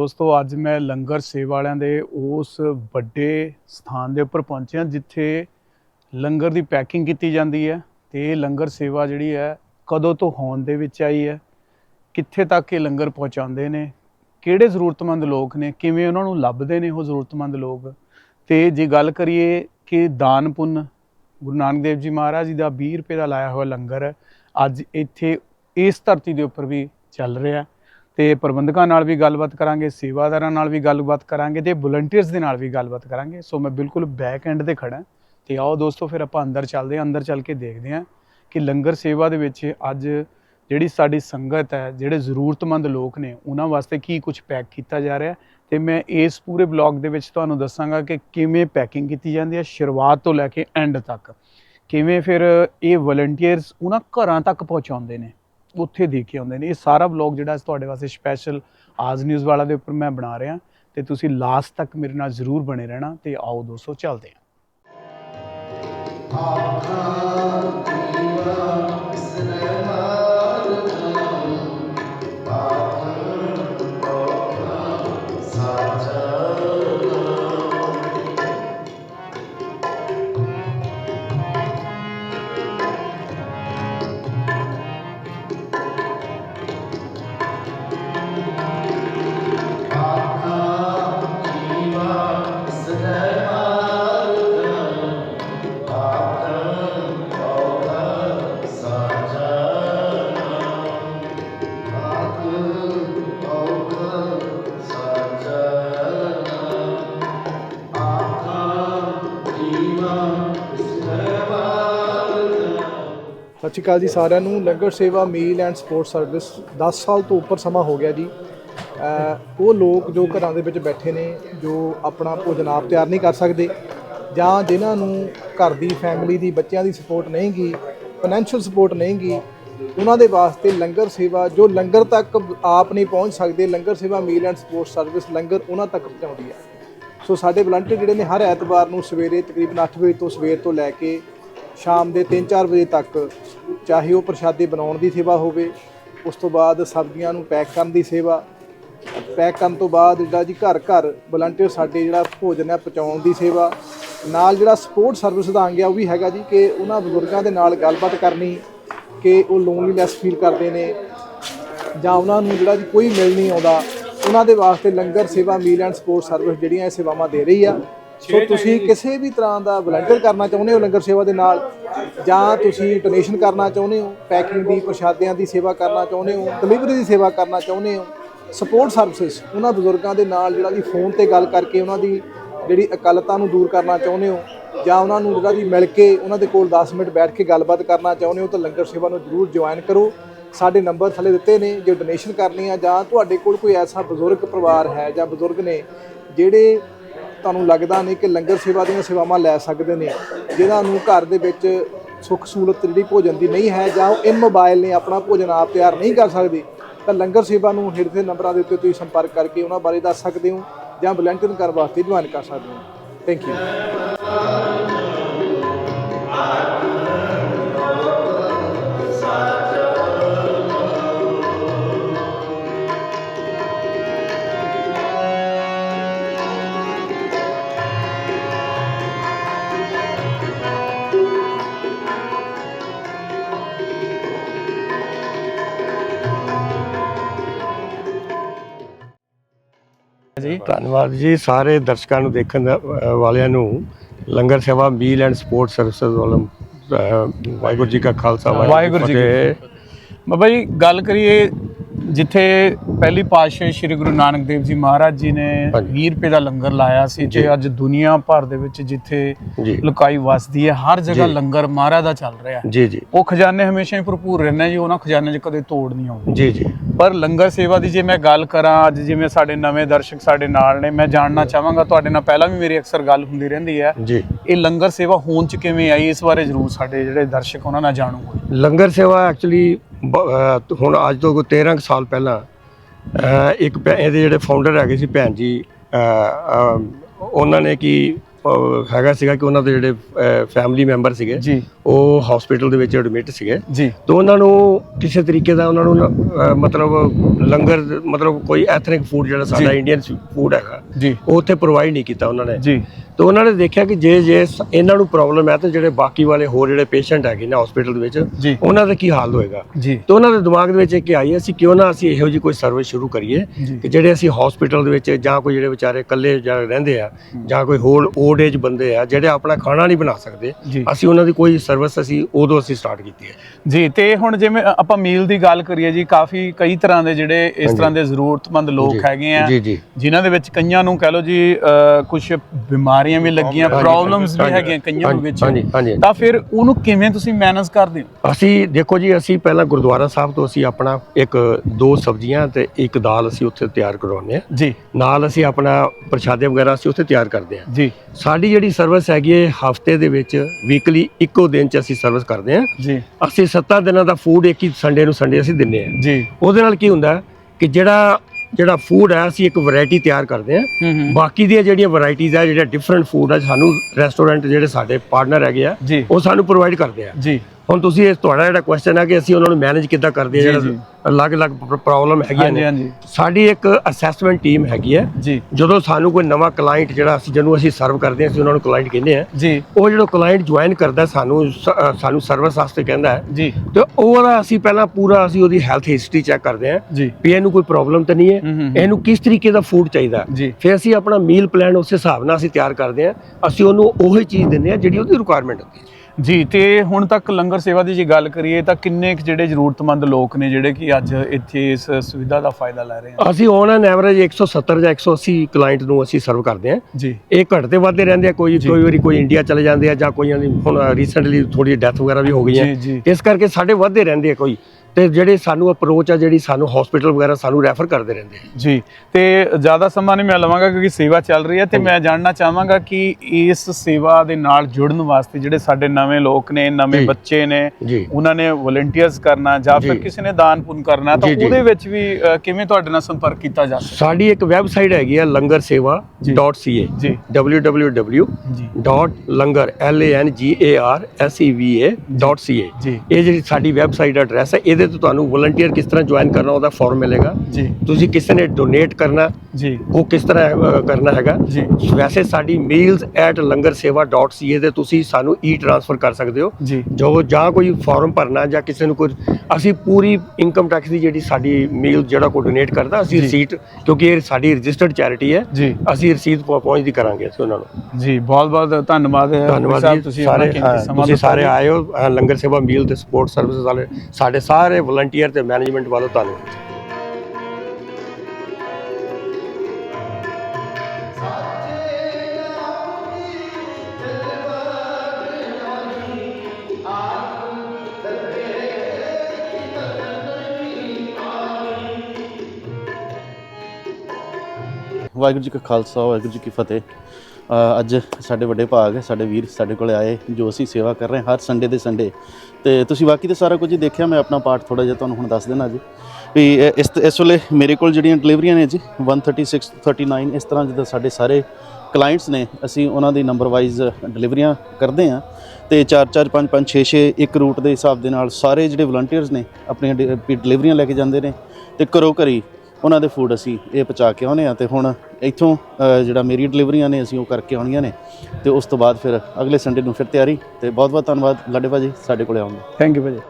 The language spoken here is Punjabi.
ਦੋਸਤੋ ਅੱਜ ਮੈਂ ਲੰਗਰ ਸੇਵਾ ਵਾਲਿਆਂ ਦੇ ਉਸ ਵੱਡੇ ਸਥਾਨ ਦੇ ਉੱਪਰ ਪਹੁੰਚਿਆ ਜਿੱਥੇ ਲੰਗਰ ਦੀ ਪੈਕਿੰਗ ਕੀਤੀ ਜਾਂਦੀ ਹੈ ਤੇ ਇਹ ਲੰਗਰ ਸੇਵਾ ਜਿਹੜੀ ਹੈ ਕਦੋਂ ਤੋਂ ਹੋਣ ਦੇ ਵਿੱਚ ਆਈ ਹੈ ਕਿੱਥੇ ਤੱਕ ਇਹ ਲੰਗਰ ਪਹੁੰਚਾਉਂਦੇ ਨੇ ਕਿਹੜੇ ਜ਼ਰੂਰਤਮੰਦ ਲੋਕ ਨੇ ਕਿਵੇਂ ਉਹਨਾਂ ਨੂੰ ਲੱਭਦੇ ਨੇ ਉਹ ਜ਼ਰੂਰਤਮੰਦ ਲੋਕ ਤੇ ਜੇ ਗੱਲ ਕਰੀਏ ਕਿ ਦਾਨ ਪੁੰਨ ਗੁਰੂ ਨਾਨਕ ਦੇਵ ਜੀ ਮਹਾਰਾਜ ਜੀ ਦਾ 20 ਰੁਪਏ ਦਾ ਲਾਇਆ ਹੋਇਆ ਲੰਗਰ ਹੈ, ਅੱਜ ਇੱਥੇ ਇਸ ਧਰਤੀ ਦੇ ਉੱਪਰ ਵੀ ਚੱਲ ਰਿਹਾ ਤੇ ਪ੍ਰਬੰਧਕਾਂ ਨਾਲ ਵੀ ਗੱਲਬਾਤ ਕਰਾਂਗੇ, ਸੇਵਾਦਾਰਾਂ ਨਾਲ ਵੀ ਗੱਲਬਾਤ ਕਰਾਂਗੇ ਤੇ ਵਲੰਟੀਅਰਸ ਦੇ ਨਾਲ ਵੀ ਗੱਲਬਾਤ ਕਰਾਂਗੇ। ਸੋ ਮੈਂ ਬਿਲਕੁਲ ਬੈਕ ਐਂਡ ਤੇ ਖੜਾ ਤੇ ਆਓ ਦੋਸਤੋ, ਫਿਰ ਆਪਾਂ ਅੰਦਰ ਚੱਲਦੇ ਹਾਂ, ਅੰਦਰ ਚੱਲ ਕੇ ਦੇਖਦੇ ਹਾਂ ਕਿ ਲੰਗਰ ਸੇਵਾ ਦੇ ਵਿੱਚ ਅੱਜ ਜਿਹੜੀ ਸਾਡੀ ਸੰਗਤ ਹੈ, ਜਿਹੜੇ ਜ਼ਰੂਰਤਮੰਦ ਲੋਕ ਨੇ, ਉਹਨਾਂ ਵਾਸਤੇ ਕੀ ਕੁਝ ਪੈਕ ਕੀਤਾ ਜਾ ਰਿਹਾ ਤੇ ਮੈਂ ਇਸ ਪੂਰੇ ਬਲੌਗ ਦੇ ਵਿੱਚ ਤੁਹਾਨੂੰ ਦੱਸਾਂਗਾ ਕਿ ਕਿਵੇਂ ਪੈਕਿੰਗ ਕੀਤੀ ਜਾਂਦੀ ਹੈ, ਸ਼ੁਰੂਆਤ ਤੋਂ ਲੈ ਕੇ ਐਂਡ ਤੱਕ। ਕਿਵੇਂ ਫਿਰ ਇਹ ਵਲੰਟੀਅਰਸ ਉਹਨਾਂ ਘਰਾਂ ਤੱਕ ਪਹੁੰਚਾਉਂਦੇ ਨੇ? ਉੱਥੇ ਦੇਖ ਕੇ ਆਉਂਦੇ ਨੇ। ਇਹ ਸਾਰਾ ਵਲੌਗ ਜਿਹੜਾ ਤੁਹਾਡੇ ਵਾਸਤੇ ਸਪੈਸ਼ਲ ਆਜ਼ ਨਿਊਜ਼ ਵਾਲਾ ਦੇ ਉੱਪਰ ਮੈਂ ਬਣਾ ਰਿਹਾ। ਤੇ ਤੁਸੀਂ ਲਾਸਟ ਤੱਕ ਮੇਰੇ ਨਾਲ ਜ਼ਰੂਰ ਬਣੇ ਰਹਿਣਾ ਤੇ ਆਓ ਦੋਸਤੋ, ਚੱਲਦੇ ਹਾਂ। ਸਤਿ ਸ਼੍ਰੀ ਅਕਾਲ ਜੀ, ਸਾਰਿਆਂ ਨੂੰ ਲੰਗਰ ਸੇਵਾ ਮੀਲ ਐਂਡ ਸਪੋਰਟ ਸਰਵਿਸ 10 ਸਾਲ ਤੋਂ ਉੱਪਰ ਸਮਾਂ ਹੋ ਗਿਆ ਜੀ। ਉਹ ਲੋਕ ਜੋ ਘਰਾਂ ਦੇ ਵਿੱਚ ਬੈਠੇ ਨੇ, ਜੋ ਆਪਣਾ ਭੋਜਨ ਆਪ ਤਿਆਰ ਨਹੀਂ ਕਰ ਸਕਦੇ ਜਾਂ ਜਿਨ੍ਹਾਂ ਨੂੰ ਘਰ ਦੀ ਫੈਮਿਲੀ ਦੀ, ਬੱਚਿਆਂ ਦੀ ਸਪੋਰਟ ਨਹੀਂ ਗੀ ਫਾਈਨੈਂਸ਼ੀਅਲ ਸਪੋਰਟ ਨਹੀਂ ਗੀ ਉਹਨਾਂ ਦੇ ਵਾਸਤੇ ਲੰਗਰ ਸੇਵਾ, ਜੋ ਲੰਗਰ ਤੱਕ ਆਪ ਨਹੀਂ ਪਹੁੰਚ ਸਕਦੇ, Langar Seva meal and support service langar ਉਹਨਾਂ ਤੱਕ ਪਹੁੰਚਾਉਂਦੀ ਹੈ। ਸੋ ਸਾਡੇ ਵਲੰਟੀਅਰ ਜਿਹੜੇ ਨੇ, ਹਰ ਐਤਵਾਰ ਨੂੰ ਸਵੇਰੇ ਤਕਰੀਬਨ 8 ਵਜੇ ਤੋਂ ਸਵੇਰ ਤੋਂ ਲੈ ਕੇ ਸ਼ਾਮ ਦੇ 3-4 ਵਜੇ ਤੱਕ ਚਾਹੇ ਉਹ ਪ੍ਰਸ਼ਾਦੇ ਬਣਾਉਣ ਦੀ ਸੇਵਾ ਹੋਵੇ, ਉਸ ਤੋਂ ਬਾਅਦ ਸਬਜ਼ੀਆਂ ਨੂੰ ਪੈਕ ਕਰਨ ਦੀ ਸੇਵਾ, ਪੈਕ ਕਰਨ ਤੋਂ ਬਾਅਦ ਜਿਹੜਾ ਜੀ ਘਰ ਘਰ ਵਲੰਟੀਅਰ ਸਾਡੇ ਜਿਹੜਾ ਭੋਜਨ ਹੈ ਪਹੁੰਚਾਉਣ ਦੀ ਸੇਵਾ, ਨਾਲ ਜਿਹੜਾ ਸਪੋਰਟ ਸਰਵਿਸ ਦਾ ਅੰਗ ਹੈ ਉਹ ਵੀ ਹੈਗਾ ਜੀ ਕਿ ਉਹਨਾਂ ਬਜ਼ੁਰਗਾਂ ਦੇ ਨਾਲ ਗੱਲਬਾਤ ਕਰਨੀ, ਕਿ ਉਹ ਲੋਨਲੀਨੈਸ ਫੀਲ ਕਰਦੇ ਨੇ ਜਾਂ ਉਹਨਾਂ ਨੂੰ ਜਿਹੜਾ ਜੀ ਕੋਈ ਮਿਲ ਨਹੀਂ ਆਉਂਦਾ, ਉਹਨਾਂ ਦੇ ਵਾਸਤੇ ਲੰਗਰ ਸੇਵਾ ਮੀਲ ਐਂਡ ਸਪੋਰਟ ਸਰਵਿਸ ਜਿਹੜੀਆਂ ਇਹ ਸੇਵਾਵਾਂ ਦੇ ਰਹੀ ਆ। ਸੋ ਤੁਸੀਂ ਕਿਸੇ ਵੀ ਤਰ੍ਹਾਂ ਦਾ ਵਲੰਟੀਅਰ ਕਰਨਾ ਚਾਹੁੰਦੇ ਹੋ ਲੰਗਰ ਸੇਵਾ ਦੇ ਨਾਲ ਜਾਂ ਤੁਸੀਂ ਡੋਨੇਸ਼ਨ ਕਰਨਾ ਚਾਹੁੰਦੇ ਹੋ ਪੈਕਿੰਗ ਦੀ ਪ੍ਰਸ਼ਾਦਿਆਂ ਦੀ ਸੇਵਾ ਕਰਨਾ ਚਾਹੁੰਦੇ ਹੋ ਡਿਲੀਵਰੀ ਦੀ ਸੇਵਾ ਕਰਨਾ ਚਾਹੁੰਦੇ ਹੋ ਸਪੋਰਟ ਸਰਵਿਸਿਜ਼ ਉਹਨਾਂ ਬਜ਼ੁਰਗਾਂ ਦੇ ਨਾਲ ਜਿਹੜਾ ਜੀ ਫੋਨ ਤੇ ਗੱਲ ਕਰਕੇ ਉਹਨਾਂ ਦੀ ਜਿਹੜੀ ਇਕੱਲਤਾ ਨੂੰ ਦੂਰ ਕਰਨਾ ਚਾਹੁੰਦੇ ਹੋ ਜਾਂ ਉਹਨਾਂ ਨੂੰ ਜਿਹੜਾ ਜੀ ਮਿਲ ਕੇ ਉਹਨਾਂ ਦੇ ਕੋਲ 10 ਮਿੰਟ ਬੈਠ ਕੇ ਗੱਲਬਾਤ ਕਰਨਾ ਚਾਹੁੰਦੇ ਹੋ ਤਾਂ ਲੰਗਰ ਸੇਵਾ ਨੂੰ ਜਰੂਰ ਜੁਆਇਨ ਕਰੋ। ਸਾਡੇ ਨੰਬਰ ਥੱਲੇ ਦਿੱਤੇ ਨੇ ਜੇ ਡੋਨੇਸ਼ਨ ਕਰਨੀ ਆ ਜਾਂ ਤੁਹਾਡੇ ਕੋਲ ਕੋਈ ਐਸਾ ਬਜ਼ੁਰਗ ਪਰਿਵਾਰ ਹੈ ਜਾਂ ਬਜ਼ੁਰਗ ਨੇ ਜਿਹੜੇ ਤੁਹਾਨੂੰ ਲੱਗਦਾ ਨਹੀਂ ਕਿ ਲੰਗਰ ਸੇਵਾ ਦੀਆਂ ਸੇਵਾਵਾਂ ਲੈ ਸਕਦੇ ਨੇ, ਜਿਨ੍ਹਾਂ ਨੂੰ ਘਰ ਦੇ ਵਿੱਚ ਸੁੱਖ ਸਹੂਲਤ ਜਿਹੜੀ ਭੋਜਨ ਦੀ ਨਹੀਂ ਹੈ ਜਾਂ ਉਹ ਇਨ ਇਮੋਬਾਈਲ ਨੇ ਆਪਣਾ ਭੋਜਨ ਆਪ ਤਿਆਰ ਨਹੀਂ ਕਰ ਸਕਦੇ, ਤਾਂ ਲੰਗਰ ਸੇਵਾ ਨੂੰ ਹੇਠ ਦੇ ਨੰਬਰਾਂ ਦੇ ਉੱਤੇ ਤੁਸੀਂ ਸੰਪਰਕ ਕਰਕੇ ਉਹਨਾਂ ਬਾਰੇ ਦੱਸ ਸਕਦੇ ਹੋ ਜਾਂ ਵਲੰਟੀਅਰ ਕਰਨ ਵਾਸਤੇ ਜੁਆਇਨ ਕਰ ਸਕਦੇ ਹੋ। ਥੈਂਕ ਯੂ ਧੰਨਵਾਦ ਜੀ ਸਾਰੇ ਦਰਸ਼ਕਾਂ ਨੂੰ ਦੇਖਣ ਦਾ- ਅ, ਵਾਲਿਆਂ ਨੂੰ ਲੰਗਰ ਸੇਵਾ ਮੀਲ ਐਂਡ ਸਪੋਰਟ ਸਰਵਿਸਿਜ਼ ਵੱਲੋਂ ਅ, ਵਾਹਿਗੁਰੂ ਜੀ ਕਾ ਖਾਲਸਾ ਵਾਹਿਗੁਰੂ ਜੀ ਕੀ ਫਤਿਹ। ਬਾਬਾ ਜੀ ਗੱਲ ਕਰੀਏ ਜਿੱਥੇ ਪਹਿਲੀ ਪਾਤਸ਼ਾਹ ਸ੍ਰੀ ਗੁਰੂ ਨਾਨਕ ਦੇਵ ਜੀ ਮਹਾਰਾਜ ਜੀ ਨੇ ਹਾਂਜੀ। 20 ਰੁਪਏ ਦਾ ਲੰਗਰ ਲਾਇਆ ਸੀ ਜੀ। ਤੇ ਅੱਜ ਦੁਨੀਆ ਭਰ ਦੇ ਵਿੱਚ ਜਿੱਥੇ ਜੀ ਲੁਕਾਈ ਵਸਦੀ ਹੈ ਹਰ ਜਗ੍ਹਾ ਜੀ। ਲੰਗਰ ਮਹਾਰਾਜ ਦਾ ਚੱਲ ਰਿਹਾ ਜੀ ਜੀ ਉਹ ਖਜ਼ਾਨੇ ਹਮੇਸ਼ਾ ਹੀ ਭਰਪੂਰ ਰਹਿੰਦੇ ਜੀ ਉਹਨਾਂ ਖਜ਼ਾਨੇ 'ਚ ਕਦੇ ਤੋੜ ਨਹੀਂ ਆਉਂਦੀ ਜੀ ਜੀ ਪਰ ਲੰਗਰ ਸੇਵਾ ਦੀ ਜੇ ਮੈਂ ਗੱਲ ਕਰਾਂ ਅੱਜ ਜਿਵੇਂ ਸਾਡੇ ਨਵੇਂ ਦਰਸ਼ਕ ਸਾਡੇ ਨਾਲ ਨੇ ਮੈਂ ਜਾਣਨਾ ਚਾਹਾਂਗਾ ਤੁਹਾਡੇ ਨਾਲ ਪਹਿਲਾਂ ਵੀ ਮੇਰੀ ਅਕਸਰ ਗੱਲ ਹੁੰਦੀ ਰਹਿੰਦੀ ਹੈ। ਜੀ। ਇਹ ਲੰਗਰ ਸੇਵਾ ਹੋਂਦ 'ਚ ਕਿਵੇਂ ਆਈ ਇਸ ਬਾਰੇ ਜ਼ਰੂਰ ਸਾਡੇ ਜਿਹੜੇ ਦਰਸ਼ਕ ਉਹਨਾਂ ਨਾਲ ਜਾਣੂ ਹੋਏ ਲੰਗਰ ਸੇਵਾ ਐਕਚੁਅਲੀ ਹੁਣ ਅੱਜ ਤੋਂ ਕੋਈ 13 ਕੁ ਸਾਲ ਪਹਿਲਾਂ ਇੱਕ ਇਹਦੇ ਜਿਹੜੇ ਫਾਊਂਡਰ ਹੈਗੇ ਸੀ ਭੈਣ ਜੀ ਉਹਨਾਂ ਨੇ ਕੀ ਹੈਗਾ ਸੀਗਾ ਕਿ ਉਹਨਾਂ ਦੇ ਜਿਹੜੇ ਫੈਮਿਲੀ ਮੈਂਬਰ ਸੀਗੇ ਜੀ। ਉਹ ਹਸਪੀਟਲ ਦੇ ਵਿੱਚ ਐਡਮਿਟ ਸੀਗੇ। ਜੀ। ਤੇ ਉਹਨਾਂ ਨੂੰ ਕਿਸੇ ਤਰੀਕੇ ਦਾ ਉਹਨਾਂ ਨੂੰ ਮਤਲਬ ਲੰਗਰ ਮਤਲਬ ਕੋਈ ਐਥਨਿਕ ਫੂਡ ਜਿਹੜਾ ਸਾਡਾ। ਇੰਡੀਅਨ ਫੂਡ ਹੈਗਾ ਜੀ। ਉਹ ਉੱਥੇ ਪ੍ਰੋਵਾਈਡ ਨਹੀਂ ਕੀਤਾ ਉਹਨਾਂ ਨੇ। ਜੀ। ਤੇ ਉਹਨਾਂ ਨੇ ਦੇਖਿਆ ਕਿ ਜੇ ਜੇ ਇਹਨਾਂ ਨੂੰ ਪ੍ਰੋਬਲਮ ਹੈ ਤੇ ਜਿਹੜੇ ਬਾਕੀ ਵਾਲੇ ਹੋਰ ਜਿਹੜੇ ਪੇਸ਼ੈਂਟ ਹੈਗੇ ਨੇ ਹਸਪੀਟਲ ਦੇ ਵਿੱਚ ਜੀ। ਉਹਨਾਂ ਦਾ ਕੀ ਹਾਲ ਹੋਏਗਾ? ਜੀ। ਤੇ ਉਹਨਾਂ ਦੇ ਦਿਮਾਗ ਦੇ ਵਿੱਚ ਇਹ ਕਿ ਆਈ ਅਸੀਂ ਕਿਉਂ ਨਾ ਅਸੀਂ ਇਹੋ ਜਿਹੀ ਕੋਈ ਸਰਵਿਸ ਸ਼ੁਰੂ ਕਰੀਏ ਜੀ। ਕਿ ਜਿਹੜੇ ਅਸੀਂ ਹਸਪੀਟਲ ਦੇ ਵਿੱਚ ਜਾਂ ਕੋਈ ਜਿਹੜੇ ਵਿਚਾਰੇ ਇਕੱਲੇ ਜਾਂ ਰਹਿੰਦੇ ਆ ਜਾਂ ਕੋਈ ਹੋਰ 올ਡ ਏਜ ਬੰਦੇ ਆ ਜਿਹੜੇ ਆਪਣਾ ਖਾਣਾ ਨਹੀਂ ਬਣਾ ਸਕਦੇ ਜੀ। ਅਸੀਂ ਉਹਨਾਂ ਦੀ ਕੋਈ ਸਰਵਿਸ ਅਸੀਂ ਉਦੋਂ ਅਸੀਂ ਸਟਾਰਟ ਕੀਤੀ ਹੈ। ਜੀ ਤੇ ਹੁਣ ਜਿਵੇਂ ਆਪਾਂ ਮੀਲ ਦੀ ਗੱਲ ਕਰੀਏ ਜੀ ਕਾਫੀ ਕਈ ਤਰ੍ਹਾਂ ਦੇ ਜਿਹੜੇ ਇਸ। ਤਰ੍ਹਾਂ ਦੇ ਜ਼ਰੂਰਤਮੰਦ ਲੋਕ ਜੀ, ਹੈਗੇ ਆ ਜੀ ਜੀ। ਜਿਨ੍ਹਾਂ ਦੇ ਵਿੱਚ ਕਈਆਂ ਨੂੰ ਕਹ ਲਓ ਜੀ ਕੁਝ ਬਿਮਾਰੀਆਂ ਵੀ ਲੱਗੀਆਂ ਪ੍ਰੋਬਲਮਸ ਵੀ ਹੈਗੀਆਂ ਕਈਆਂ ਵਿੱਚ। ਹਾਂਜੀ ਹਾਂਜੀ। ਤਾਂ ਫਿਰ ਉਹਨੂੰ ਕਿਵੇਂ ਤੁਸੀਂ ਮੈਨੇਜ ਕਰਦੇ ਹੋ? ਅਸੀਂ ਦੇਖੋ ਜੀ ਅਸੀਂ ਪਹਿਲਾਂ ਗੁਰਦੁਆਰਾ ਸਾਹਿਬ ਤੋਂ ਅਸੀਂ ਆਪਣਾ ਇੱਕ ਦੋ ਸਬਜ਼ੀਆਂ ਤੇ ਇੱਕ ਦਾਲ ਅਸੀਂ ਉੱਥੇ ਤਿਆਰ ਕਰਵਾਉਂਦੇ ਆ ਜੀ। ਨਾਲ ਅਸੀਂ ਆਪਣਾ ਪ੍ਰਸ਼ਾਦੇ ਵਗੈਰਾ ਅਸੀਂ ਉੱਥੇ ਤਿਆਰ ਕਰਦੇ ਆ ਜੀ। ਸਾਡੀ ਜਿਹੜੀ ਸਰਵਿਸ ਹੈਗੀ ਹੈ ਹਫ਼ਤੇ ਦੇ ਵਿੱਚ ਵੀਕਲੀ ਇੱਕੋ ਦਿਨ ਚ ਅਸੀਂ ਸਰਵਿਸ ਕਰਦੇ ਆ ਜੀ। ਅਸੀਂ 7 ਦਿਨਾਂ ਦਾ ਫੂਡ ਇੱਕ ਹੀ ਸੰਡੇ ਨੂੰ ਸੰਡੇ ਅਸੀਂ ਦਿੰਨੇ ਆ ਜੀ। ਉਹਦੇ ਨਾਲ ਕੀ ਹੁੰਦਾ ਕਿ ਜਿਹੜਾ ਜਿਹੜਾ ਫੂਡ ਹੈ ਅਸੀਂ ਇੱਕ ਵੈਰਾਈਟੀ ਤਿਆਰ ਕਰਦੇ ਆ ਹੂੰ ਬਾਕੀ ਦੀਆਂ ਜਿਹੜੀਆਂ ਵੈਰਾਈਟੀਆਂ ਆ ਜਿਹੜਾ ਡਿਫਰੈਂਟ ਫੂਡ ਆ ਸਾਨੂੰ ਰੈਸਟੋਰੈਂਟ ਜਿਹੜੇ ਸਾਡੇ ਪਾਰਟਨਰ ਹੈਗੇ ਆ ਉਹ ਸਾਨੂੰ ਪ੍ਰੋਵਾਈਡ ਕਰਦੇ ਆ। ਜੀ। ਹੁਣ ਤੁਸੀਂ ਇਹ ਤੁਹਾਡਾ ਜਿਹੜਾ ਕੁਐਸਚਨ ਹੈ ਕਿ ਅਸੀਂ ਉਹਨਾਂ ਨੂੰ ਮੈਨੇਜ ਕਿੱਦਾਂ ਕਰਦੇ ਆ ਜੀ, ਜਿਹੜਾ। ਅਲੱਗ-ਅਲੱਗ ਪ੍ਰੋਬਲਮ ਹੈਗੀਆਂ ਨੇ। ਸਾਡੀ ਇੱਕ ਅਸੈਸਮੈਂਟ ਟੀਮ ਹੈਗੀ ਹੈ। ਜਦੋਂ ਸਾਨੂੰ ਕੋਈ ਨਵਾਂ ਕਲਾਇੰਟ ਜਿਹੜਾ ਅਸੀਂ ਜਿਹਨੂੰ ਅਸੀਂ ਸਰਵ ਕਰਦੇ ਹਾਂ ਅਸੀਂ ਉਹਨਾਂ ਨੂੰ ਕਲਾਇੰਟ ਕਹਿੰਦੇ ਆ ਉਹ ਜਿਹੜਾ ਕਲਾਇੰਟ ਜੁਆਇਨ ਕਰਦਾ ਸਾਨੂੰ ਸਾਨੂੰ ਸਰਵਿਸ ਵਾਸਤੇ ਕਹਿੰਦਾ ਹੈ। ਤੇ ਉਹਦਾ ਅਸੀਂ ਪਹਿਲਾਂ ਪੂਰਾ ਅਸੀਂ ਉਹਦੀ ਹੈਲਥ ਹਿਸਟਰੀ ਚੈੱਕ ਕਰਦੇ ਹਾਂ ਵੀ ਇਹਨੂੰ ਕੋਈ ਪ੍ਰੋਬਲਮ ਤਾਂ ਨਹੀਂ ਹੈ। ਹੂੰ, ਹੂੰ, ਇਹਨੂੰ ਕਿਸ ਤਰੀਕੇ ਦਾ ਫੂਡ ਚਾਹੀਦਾ ਫਿਰ ਅਸੀਂ ਆਪਣਾ ਮੀਲ ਪਲਾਨ ਉਸ ਹਿਸਾਬ ਨਾਲ ਅਸੀਂ ਤਿਆਰ ਕਰਦੇ ਹਾਂ। ਅਸੀਂ ਉਹਨੂੰ ਉਹੀ ਚੀਜ਼ ਦਿੰਦੇ ਹਾਂ ਜਿਹੜੀ ਉਹਦੀ ਰਿਕੁਆਇਰਮੈਂਟ ਹੁੰਦੀ ਹੈ। ਜੀ ਤੇ ਹੁਣ ਤੱਕ ਲੰਗਰ ਸੇਵਾ ਦੀ ਜੇ ਗੱਲ ਕਰੀਏ ਤਾਂ ਕਿੰਨੇ ਕੁ ਜਿਹੜੇ ਜ਼ਰੂਰਤਮੰਦ ਲੋਕ ਨੇ ਜਿਹੜੇ ਕਿ ਅੱਜ ਇੱਥੇ ਇਸ ਸੁਵਿਧਾ ਦਾ ਫਾਇਦਾ ਲੈ ਰਹੇ ਹਨ ਅਸੀਂ ਔਨ ਐਨ ਐਵਰੇਜ 170 ਜਾਂ 180 ਕਲਾਇੰਟ ਨੂੰ ਅਸੀਂ ਸਰਵ ਕਰਦੇ ਹਾਂ। ਜੀ। ਇਹ ਘਟਦੇ ਵੱਧਦੇ ਰਹਿੰਦੇ ਆ ਕੋਈ। ਕੋਈ ਵਾਰੀ ਕੋਈ ਇੰਡੀਆ ਚਲੇ ਜਾਂਦੇ ਆ ਜਾਂ ਕੋਈਆਂ ਦੀ ਹੁਣ ਰੀਸੈਂਟਲੀ ਥੋੜੀ ਡੈਥ ਵਗੈਰਾ ਵੀ ਹੋ ਗਈ ਜੀ ਹੈ ਜੀ। ਇਸ ਕਰਕੇ ਸਾਡੇ ਵੱਧਦੇ ਰਹਿੰਦੇ ਆ ਕੋਈ। ਤੇ ਜਿਹੜੇ ਸਾਨੂੰ ਅਪਰੋਚ ਆ ਜਿਹੜੀ ਸਾਨੂੰ ਹਸਪੀਟਲ ਵਗੈਰਾ ਸਾਨੂੰ ਰੈਫਰ ਕਰਦੇ ਰਹਿੰਦੇ ਆ। ਜੀ ਤੇ ਜ਼ਿਆਦਾ ਸਮਾਂ ਨਹੀਂ ਮੈਂ ਲਵਾਂਗਾ ਕਿਉਂਕਿ ਸੇਵਾ ਚੱਲ ਰਹੀ ਹੈ ਤੇ ਮੈਂ ਜਾਣਨਾ ਚਾਹਾਂਗਾ ਕਿ ਇਸ ਸੇਵਾ ਦੇ ਨਾਲ ਜੁੜਨ ਵਾਸਤੇ ਜਿਹੜੇ ਸਾਡੇ ਨਵੇਂ ਲੋਕ ਨੇ ਨਵੇਂ। ਬੱਚੇ ਨੇ ਉਹਨਾਂ ਨੇ ਵੋਲੰਟੀਅਰਸ ਕਰਨਾ ਜਾਂ ਫਿਰ। ਕਿਸੇ ਨੇ ਦਾਨ ਪੁੰਨ ਕਰਨਾ ਤਾਂ। ਉਹਦੇ ਵਿੱਚ ਵੀ ਕਿਵੇਂ ਤੁਹਾਡੇ ਨਾਲ ਸੰਪਰਕ ਕੀਤਾ ਜਾ ਸਕਦਾ ਸਾਡੀ ਇੱਕ ਵੈਬਸਾਈਟ ਹੈਗੀ ਆ langarseva.ca ਜੀ। www.langar l a n g a r s e v ਇਹ ਜਿਹੜੀ ਸਾਡੀ ਵੈਬਸਾਈਟ ਐਡਰੈਸ ਹੈ ਇਹਦੇ ਤੋਂ ਤੁਹਾਨੂੰ ਵਲੰਟੀਅਰ ਕਿਸ ਤਰ੍ਹਾਂ ਜੁਆਇਨ ਕਰਨਾ ਉਹਦਾ ਫਾਰਮ ਮਿਲੇਗਾ। ਜੀ। ਤੁਸੀਂ ਕਿਸੇ ਨੇ ਡੋਨੇਟ ਕਰਨਾ ਜੀ। ਉਹ ਕਿਸ ਤਰ੍ਹਾਂ ਕਰਨਾ ਹੈਗਾ। ਜੀ। ਵੈਸੇ ਸਾਡੀ meals@langarseva.ca ਤੇ ਤੁਸੀਂ ਸਾਨੂੰ ਈ ਟ੍ਰਾਂਸਫਰ ਕਰ ਸਕਦੇ ਹੋ। ਜੀ। ਜੋ ਜਾਂ ਕੋਈ ਫਾਰਮ ਭਰਨਾ ਜਾਂ ਕਿਸੇ ਨੂੰ ਕੋਈ ਅਸੀਂ ਪੂਰੀ ਇਨਕਮ ਟੈਕਸ ਦੀ ਜਿਹੜੀ ਸਾਡੀ ਮੀਲ ਜਿਹੜਾ ਕੋਈ ਡੋਨੇਟ ਕਰਦਾ ਅਸੀਂ। ਰਸੀਟ ਕਿਉਂਕਿ ਇਹ ਸਾਡੀ ਰਜਿਸਟਰਡ ਚੈਰਿਟੀ ਹੈ ਅਸੀਂ ਰਸੀਦ ਪਹੁੰ- ਪਹੁੰਚਦੀ ਕਰਾਂਗੇ ਅਸੀਂ ਉਹਨਾਂ ਨੂੰ। ਜੀ ਬਹੁਤ ਬਹੁਤ ਧੰਨਵਾਦ ਧੰਨਵਾਦ ਤੁਸੀਂ ਸਾਰੇ ਤੁਸੀਂ। ਆਏ ਹੋ ਲੰਗਰ ਸੇਵਾ ਮੀਲ ਤੇ ਸਪੋਰਟ ਸਰਵਿਸਿਜ਼ ਵਾਲੇ ਸਾਡੇ ਸਾਰੇ ਵਲੰਟੀਅਰ ਤੇ ਮੈਨੇਜਮੈਂਟ ਵੱਲੋਂ ਧੰਨਵਾਦ ਵਾਹਿਗੁਰੂ ਜੀ ਕਾ ਖਾਲਸਾ ਵਾਹਿਗੁਰੂ ਜੀ ਕੀ ਫਤਿਹ ਅ, ਅੱਜ ਸਾਡੇ ਵੱਡੇ ਭਾਗ ਹੈ ਸਾਡੇ ਵੀਰ ਸਾਡੇ ਕੋਲ ਆਏ, ਜੋ ਅਸੀਂ ਸੇਵਾ ਕਰ ਰਹੇ ਹਰ ਸੰਡੇ ਦੇ ਸੰਡੇ ਤੇ ਤੁਸੀਂ ਬਾਕੀ ਤੇ ਸਾਰਾ ਕੁਝ ਹੀ ਦੇਖਿਆ, ਮੈਂ ਆਪਣਾ ਪਾਰਟ ਥੋੜਾ ਜਿਹਾ ਤੁਹਾਨੂੰ ਹੁਣ ਦੱਸ ਦੇਣਾ ਜੀ। ਵੀ ਇਸ ਇਸ ਵੇਲੇ ਮੇਰੇ ਕੋਲ ਜਿਹੜੀਆਂ ਡਿਲੀਵਰੀਆਂ ਨੇ ਜੀ 136 39 ਇਸ ਤਰ੍ਹਾਂ ਜਿੱਦਾਂ ਸਾਡੇ ਸਾਰੇ ਕਲਾਇੰਟਸ ਨੇ, ਅਸੀਂ ਉਹਨਾਂ ਦੀ ਨੰਬਰ ਵਾਈਜ਼ ਡਿਲੀਵਰੀਆਂ ਕਰਦੇ ਹਾਂ ਤੇ 4 4 5 5 6 6 ਇੱਕ ਰੂਟ ਦੇ ਹਿਸਾਬ ਦੇ ਨਾਲ ਸਾਰੇ ਜਿਹੜੇ ਵਲੰਟੀਅਰਸ ਨੇ, ਆਪਣੀਆਂ ਡਿ- ਵੀ ਡਿਲੀਵਰੀਆਂ ਲੈ ਕੇ ਜਾਂਦੇ ਨੇ। ਤੇ ਘਰੋਂ ਘਰੀ ਉਹਨਾਂ ਦੇ ਫੂਡ ਅਸੀਂ ਇਹ ਪਹੁੰਚਾ ਕੇ ਆਉਂਦੇ ਆ ਤੇ ਹੁਣ ਇੱਥੋਂ ਜਿਹੜਾ ਮੇਰੀ ਡਿਲੀਵਰੀਆਂ ਨੇ ਅਸੀਂ ਉਹ ਕਰਕੇ ਆਉਣੀਆਂ ਨੇ ਤੇ ਉਸ ਤੋਂ ਬਾਅਦ ਫਿਰ ਅਗਲੇ ਸੰਡੇ ਨੂੰ ਫਿਰ ਤਿਆਰੀ ਤੇ ਬਹੁਤ ਬਹੁਤ ਧੰਨਵਾਦ ਲਾਡੇ ਭਾਜੀ ਸਾਡੇ ਕੋਲੇ ਆਉਣ ਦਾ। ਥੈਂਕ ਯੂ ਭਾਜੀ।